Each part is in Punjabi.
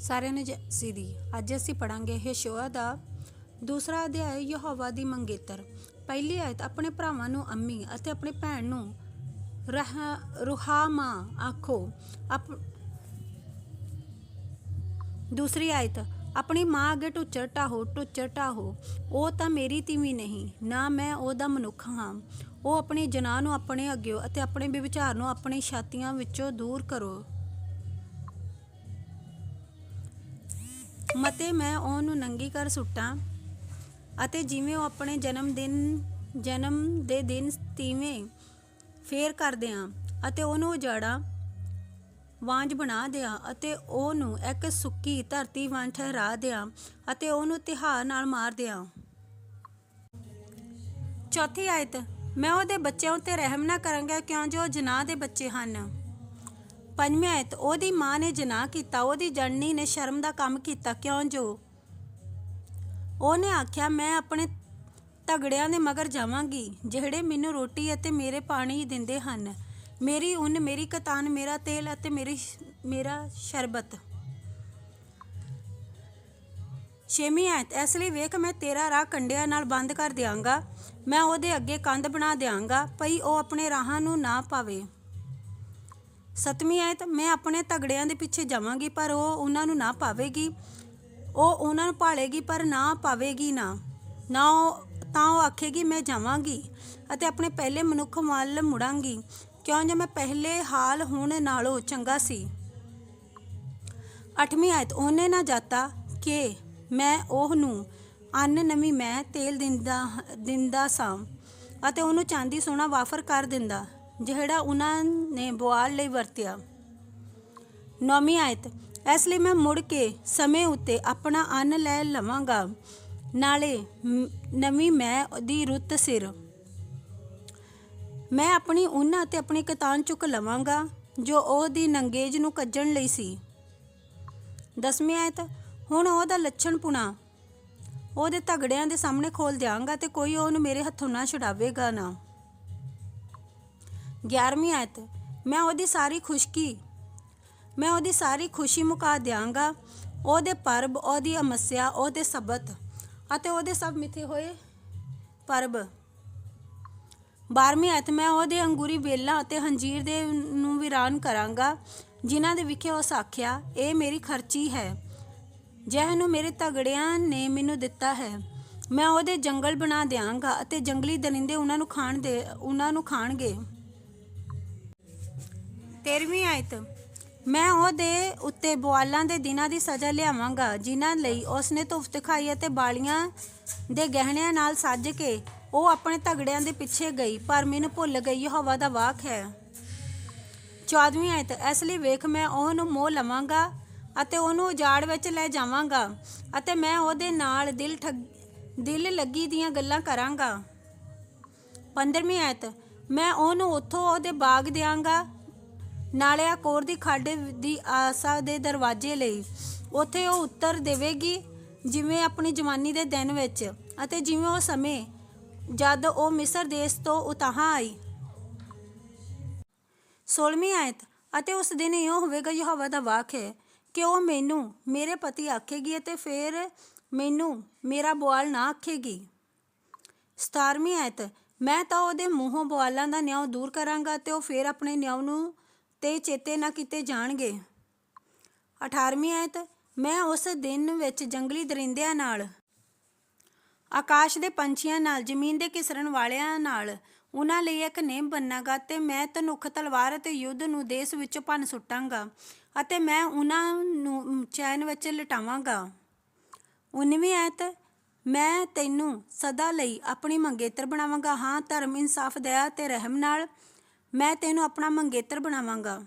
ਸਾਰਿਆਂ ਨੂੰ ਜੈ ਦੀ ਅੱਜ ਅਸੀਂ ਪੜਾਂਗੇ ਯਹੋਸ਼ੂਆ ਦਾ ਦੂਸਰਾ ਅਧਿਆਇ, ਯਹੋਵਾ ਦੀ ਮੰਗੇਤਰ। ਪਹਿਲੀ ਆਇਤ, ਆਪਣੇ ਭਰਾਵਾਂ ਨੂੰ ਅੰਮੀ ਅਤੇ ਆਪਣੀ ਭੈਣ ਨੂੰ ਰਹਾ ਰੁਹਾਮਾ ਆਖੋ। ਆਪ ਦੂਸਰੀ ਆਇਤ, ਆਪਣੀ ਮਾਂ ਅੱਗੇ ਟੁੱਚਰ ਢਾਹੋ ਟੁੱਚਰ ਢਾਹੋ। ਉਹ ਤਾਂ ਮੇਰੀ ਤੀਵੀਂ ਨਹੀਂ, ਨਾ ਮੈਂ ਉਹਦਾ ਮਨੁੱਖ ਹਾਂ। ਉਹ ਆਪਣੀ ਜਨਾਹ ਨੂੰ ਆਪਣੇ ਅੱਗੇ ਅਤੇ ਆਪਣੇ ਵਿਵਚਾਰ ਨੂੰ ਆਪਣੀ ਛਾਤੀਆਂ ਵਿੱਚੋਂ ਦੂਰ ਕਰੋ। ਮਤੇ ਮੈਂ ਉਹਨੂੰ ਨੰਗੀ ਕਰ ਸੁੱਟਾਂ ਅਤੇ ਜਿਵੇਂ ਉਹ ਆਪਣੇ ਜਨਮ ਦਿਨ, ਜਨਮ ਦੇ ਦਿਨ ਤੀਵੇਂ ਫੇਰ ਕਰ ਦਿਆਂ ਅਤੇ ਉਹਨੂੰ ਉਜਾੜਾਂ, ਵਾਂਝ ਬਣਾ ਦਿਆਂ ਅਤੇ ਉਹਨੂੰ ਇੱਕ ਸੁੱਕੀ ਧਰਤੀ ਵਾਂਝ ਠਹਿਰਾ ਦਿਆਂ ਅਤੇ ਉਹਨੂੰ ਤਿਹਾਰ ਨਾਲ ਮਾਰ ਦਿਆਂ। ਚੌਥੀ ਆਇਤ, ਮੈਂ ਉਹਦੇ ਬੱਚਿਆਂ ਉੱਤੇ ਰਹਿਮ ਨਾ ਕਰਾਂਗਾ ਕਿਉਂ ਜੋ ਜਨਾਹ ਦੇ ਬੱਚੇ ਹਨ। ਪੰਜਵੀਂ ਆਇਤ ਉਹਦੀ ਮਾਂ ਨੇ ਜਨਾਹ ਕੀਤਾ, ਉਹਦੀ ਜਣਨੀ ਨੇ ਸ਼ਰਮ ਦਾ ਕੰਮ ਕੀਤਾ, ਕਿਉਂ ਜੋ? ਉਹਨੇ ਆਖਿਆ, ਮੈਂ ਆਪਣੇ ਤਗੜਿਆਂ ਦੇ ਮਗਰ ਜਾਵਾਂਗੀ, ਜਿਹੜੇ ਮੈਨੂੰ ਰੋਟੀ ਅਤੇ ਮੇਰੇ ਪਾਣੀ ਦਿੰਦੇ ਹਨ। ਮੇਰੀ ਉੱਨ, ਮੇਰੀ ਕਤਾਨ, ਮੇਰਾ ਤੇਲ ਅਤੇ ਮੇਰੀ ਮੇਰਾ ਸ਼ਰਬਤ। ਛੇਵੀਂ ਆਇਤ ਇਸ ਲਈ ਵੇਖ, ਮੈਂ ਤੇਰਾ ਰਾਹ ਕੰਡਿਆਂ ਨਾਲ ਬੰਦ ਕਰ ਦਿਆਂਗਾ। ਮੈਂ ਉਹਦੇ ਅੱਗੇ ਕੰਧ ਬਣਾ ਦਿਆਂਗਾ, ਭਈ ਉਹ ਆਪਣੇ ਰਾਹਾਂ ਨੂੰ ਨਾ ਪਾਵੇ। ਸਤਵੀਂ ਆਇਤ ਮੈਂ ਆਪਣੇ ਤਗੜਿਆਂ ਦੇ ਪਿੱਛੇ ਜਾਵਾਂਗੀ, ਪਰ ਉਹ ਉਹਨਾਂ ਨੂੰ ਨਾ ਪਾਵੇਗੀ। ਉਹ ਉਹਨਾਂ ਨੂੰ ਭਾਲੇਗੀ, ਪਰ ਨਾ ਪਾਵੇਗੀ ਨਾ। ਨਾ ਉਹ, ਤਾਂ ਉਹ ਆਖੇਗੀ, ਮੈਂ ਜਾਵਾਂਗੀ ਅਤੇ ਆਪਣੇ ਪਹਿਲੇ ਮਨੁੱਖ ਵੱਲ ਮੁੜਾਂਗੀ। ਕਿਉਂ ਜੇ ਮੈਂ ਪਹਿਲੇ ਹਾਲ ਹੁਣ ਨਾਲੋਂ ਚੰਗਾ ਸੀ? ਅੱਠਵੀਂ ਆਇਤ ਉਹਨੇ ਨਾ ਜਾਤਾ ਕਿ ਮੈਂ ਉਹ ਨੂੰ ਅੰਨ ਨਵੀਂ ਮੈਂ ਤੇਲ ਦਿੰਦਾ ਦਿੰਦਾ ਸਾਂ ਅਤੇ ਉਹਨੂੰ ਚਾਂਦੀ ਸੋਨਾ ਵਾਫਰ ਕਰ ਦਿੰਦਾ। ਜਿਹੜਾ ਉਹਨਾਂ ਨੇ ਬੁਆਲ ਲਈ ਵਰਤਿਆ। ਨੌਵੀਂ ਆਇਤ, ਇਸ ਲਈ ਮੈਂ ਮੁੜ ਕੇ ਸਮੇਂ ਉੱਤੇ ਆਪਣਾ ਅੰਨ ਲੈ ਲਵਾਂਗਾ। ਨਾਲੇ ਨਵੀਂ ਮੈਂ ਦੀ ਰੁੱਤ ਸਿਰ। ਮੈਂ ਆਪਣੀ ਉੱਨ ਅਤੇ ਆਪਣੀ ਕਤਾਨ ਚੁੱਕ ਲਵਾਂਗਾ, ਜੋ ਉਹ ਦੀ ਨੰਗੇਜ ਨੂੰ ਕੱਜਣ ਲਈ ਸੀ। ਦਸਵੀਂ ਆਇਤ, ਹੁਣ ਉਹਦਾ ਲੱਛਣ ਪੁਣਾ। ਉਹਦੇ ਤਗੜਿਆਂ ਦੇ ਸਾਹਮਣੇ ਖੋਲ ਦਿਆਂਗਾ ਤੇ ਕੋਈ ਉਹਨੂੰ ਮੇਰੇ ਹੱਥੋਂ ਨਾ ਛੁਡਾਵੇਗਾ ਨਾ। 11ਵੀਂ ਆਇਤ, ਮੈਂ ਉਹਦੀ ਸਾਰੀ ਖੁਸ਼ਕੀ, ਮੈਂ ਉਹਦੀ ਸਾਰੀ ਖੁਸ਼ੀ ਮੁਕਾ ਦਿਆਂਗਾ। ਉਹਦੇ ਪਰਬ, ਉਹਦੀ ਅਮੱਸਿਆ, ਉਹਦੇ ਸਬਤ ਅਤੇ ਉਹਦੇ ਸਭ ਮਿੱਥੇ ਹੋਏ ਪਰਬ। 12ਵੀਂ ਆਇਤ, ਮੈਂ ਉਹਦੇ ਅੰਗੂਰੀ ਵੇਲਾਂ ਅਤੇ ਹੰਜੀਰ ਦੇ ਨੂੰ ਵੀਰਾਨ ਕਰਾਂਗਾ, ਜਿਨ੍ਹਾਂ ਦੇ ਵਿਖੇ ਉਸ ਆਖਿਆ, ਇਹ ਮੇਰੀ ਖਰਚੀ ਹੈ। ਜਿਹਨੂੰ ਨੂੰ ਮੇਰੇ ਤਗੜਿਆਂ ਨੇ ਮੈਨੂੰ ਦਿੱਤਾ ਹੈ। ਮੈਂ ਉਹਦੇ ਜੰਗਲ ਬਣਾ ਦਿਆਂਗਾ ਅਤੇ ਜੰਗਲੀ ਦਰਿੰਦੇ ਉਹਨਾਂ ਨੂੰ ਖਾਣ ਦੇ, ਉਹਨਾਂ ਨੂੰ ਖਾਣਗੇ। 13ਵੀਂ ਆਇਤ। ਮੈਂ ਉਹਦੇ ਉੱਤੇ ਬਵਾਲਾਂ ਦੇ ਦਿਨਾਂ ਦੀ ਸਜ਼ਾ ਲਿਆਵਾਂਗਾ, ਜਿਨ੍ਹਾਂ ਲਈ ਉਸਨੇ ਧੁਫਤ ਖਾਈ ਅਤੇ ਬਾਲੀਆਂ ਦੇ ਗਹਿਣਿਆਂ ਨਾਲ ਸੱਜ ਕੇ ਉਹ ਆਪਣੇ ਤਗੜਿਆਂ ਦੇ ਪਿੱਛੇ ਗਈ, ਪਰ ਮੈਨੂੰ ਭੁੱਲ ਗਈ ਹਵਾ ਦਾ ਵਾਕ ਹੈ। 14ਵੀਂ ਆਇਤ, ਇਸ ਲਈ ਵੇਖ, ਮੈਂ ਉਹਨੂੰ ਮੋਹ ਲਵਾਂਗਾ ਅਤੇ ਉਹਨੂੰ ਉਜਾੜ ਵਿੱਚ ਲੈ ਜਾਵਾਂਗਾ ਅਤੇ ਮੈਂ ਉਹਦੇ ਨਾਲ ਦਿਲ ਠੱਗ, ਦਿਲ ਲੱਗੀ ਦੀਆਂ ਗੱਲਾਂ ਕਰਾਂਗਾ। 15ਵੀਂ ਆਇਤ, ਮੈਂ ਉਹਨੂੰ ਉੱਥੋਂ ਉਹਦੇ ਬਾਗ ਦਿਆਂਗਾ ਨਾਲੇ ਕੋਰ ਦੀ ਖੱਡ ਦੀ ਆਸਾ ਦੇ ਦਰਵਾਜ਼ੇ ਲਈ। ਉੱਥੇ ਉਹ ਉੱਤਰ ਦੇਵੇਗੀ ਜਿਵੇਂ ਆਪਣੀ ਜਵਾਨੀ ਦੇ ਦਿਨ ਵਿੱਚ ਅਤੇ ਜਿਵੇਂ ਉਹ ਸਮੇਂ ਜਦ ਉਹ ਮਿਸਰ ਦੇਸ਼ ਤੋਂ ਉਤਾਹਾਂ ਆਈ। 16ਵੀਂ ਆਇਤ, ਅਤੇ ਉਸ ਦਿਨ ਇਉਂ ਹੋਵੇਗਾ ਯਹੋਵਾ ਦਾ ਵਾਕ ਹੈ ਕਿ ਉਹ ਮੈਨੂੰ ਮੇਰੇ ਪਤੀ ਆਖੇਗੀ ਅਤੇ ਫਿਰ ਮੈਨੂੰ ਮੇਰਾ ਬਵਾਲ ਨਾ ਆਖੇਗੀ। 17ਵੀਂ ਆਇਤ, ਮੈਂ ਤਾਂ ਉਹਦੇ ਮੂੰਹੋਂ ਬਵਾਲਾਂ ਦਾ ਨਿਆਂ ਦੂਰ ਕਰਾਂਗਾ ਤੇ ਉਹ ਫਿਰ ਆਪਣੇ ਨਿਆਂ ਨੂੰ ਤੇ ਚੇਤੇ ਨਾ ਕੀਤੇ ਜਾਣਗੇ। 18ਵੀਂ ਆਇਤ, ਮੈਂ ਉਸ ਦਿਨ ਵਿੱਚ ਜੰਗਲੀ ਦਰਿੰਦਿਆਂ ਨਾਲ, ਆਕਾਸ਼ ਦੇ ਪੰਛੀਆਂ ਨਾਲ, ਜ਼ਮੀਨ ਦੇ ਕਿਸਰਨ ਵਾਲਿਆਂ ਨਾਲ, ਉਹਨਾਂ ਲਈ ਇੱਕ ਨੇਮ ਬੰਨਾਗਾ ਤੇ ਮੈਂ ਤਨੁਖ ਤਲਵਾਰ ਅਤੇ ਯੁੱਧ ਨੂੰ ਦੇਸ਼ ਵਿੱਚੋਂ ਭੰਨ ਸੁੱਟਾਂਗਾ ਅਤੇ ਮੈਂ ਉਹਨਾਂ ਨੂੰ ਚੈਨ ਵਿੱਚ ਲਟਾਵਾਂਗਾ। 19ਵੀਂ ਆਇਤ, ਮੈਂ ਤੈਨੂੰ ਸਦਾ ਲਈ ਆਪਣੀ ਮੰਗੇਤਰ ਬਣਾਵਾਂਗਾ। ਹਾਂ, ਧਰਮ, ਇਨਸਾਫ, ਦਇਆ ਤੇ ਰਹਿਮ ਨਾਲ ਮੈਂ ਤੈਨੂੰ ਆਪਣਾ ਮੰਗੇਤਰ ਬਣਾਵਾਂਗਾ।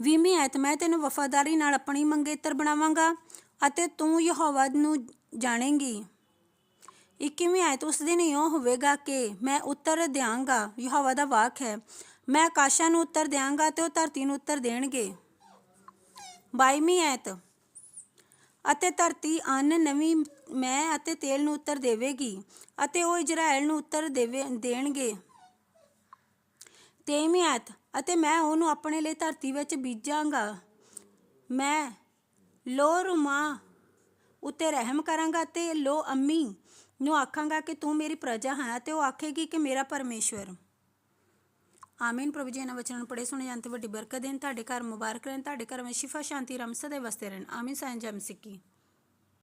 ਵੀਹਵੀਂ ਐਤ ਮੈਂ ਤੈਨੂੰ ਵਫਾਦਾਰੀ ਨਾਲ ਆਪਣੀ ਮੰਗੇਤਰ ਬਣਾਵਾਂਗਾ ਅਤੇ ਤੂੰ ਯਹੋਵਾ ਨੂੰ ਜਾਣੇਂਗੀ। 21ਵੀਂ ਐਤ ਉਸ ਦਿਨ ਇਉਂ ਹੋਵੇਗਾ ਕਿ ਮੈਂ ਉੱਤਰ ਦਿਆਂਗਾ। ਯਹੋਵਾ ਦਾ ਵਾਕ ਹੈ, ਮੈਂ ਆਕਾਸ਼ਾਂ ਨੂੰ ਉੱਤਰ ਦਿਆਂਗਾ ਤੇ ਉਹ ਧਰਤੀ ਨੂੰ ਉੱਤਰ ਦੇਣਗੇ। 22ਵੀਂ ਐਤ ਅਤੇ ਧਰਤੀ ਅੰਨ ਨਵੀਂ ਮੈਂ ਅਤੇ ਤੇਲ ਨੂੰ ਉੱਤਰ ਦੇਵੇਗੀ ਅਤੇ ਉਹ ਇਜ਼ਰਾਈਲ ਨੂੰ ਉੱਤਰ ਦੇਵੇ, ਦੇਣਗੇ। ਤੇਵੀਂ ਆਇਤ ਅਤੇ ਮੈਂ ਉਹਨੂੰ ਆਪਣੇ ਲਈ ਧਰਤੀ ਵਿੱਚ ਬੀਜਾਂਗਾ। ਮੈਂ ਲੋ ਰੁਮਾ ਉਤੇ ਰਹਿਮ ਕਰਾਂਗਾ ਤੇ ਲੋ ਅੰਮੀ ਨੂੰ ਆਖਾਂਗਾ ਕਿ ਤੂੰ ਮੇਰੀ ਪ੍ਰਜਾ ਹੈ ਤੇ ਉਹ ਆਖੇਗੀ ਕਿ ਮੇਰਾ ਪਰਮੇਸ਼ਵਰ। ਆਮੀਨ। ਪ੍ਰਭੂ ਜੀ, ਇਹਨਾਂ ਵਚਨਾਂ ਨੂੰ ਪੜੇ ਸੁਣੇ ਜਾਣ ਤੇ ਵੱਡੀ ਬਰਕਤ ਦੇਣ। ਤੁਹਾਡੇ ਘਰ ਮੁਬਾਰਕ ਰਹਿਣ। ਤੁਹਾਡੇ ਘਰ ਵਿੱਚ ਸ਼ਿਫਾ ਸ਼ਾਂਤੀ, ਰਮਸਾ ਦੇ ਵਸਦੇ ਰਹਿਣ। ਆਮੀਨ। ਸਾਈਂ ਜਮ ਸਿੱਕੀ।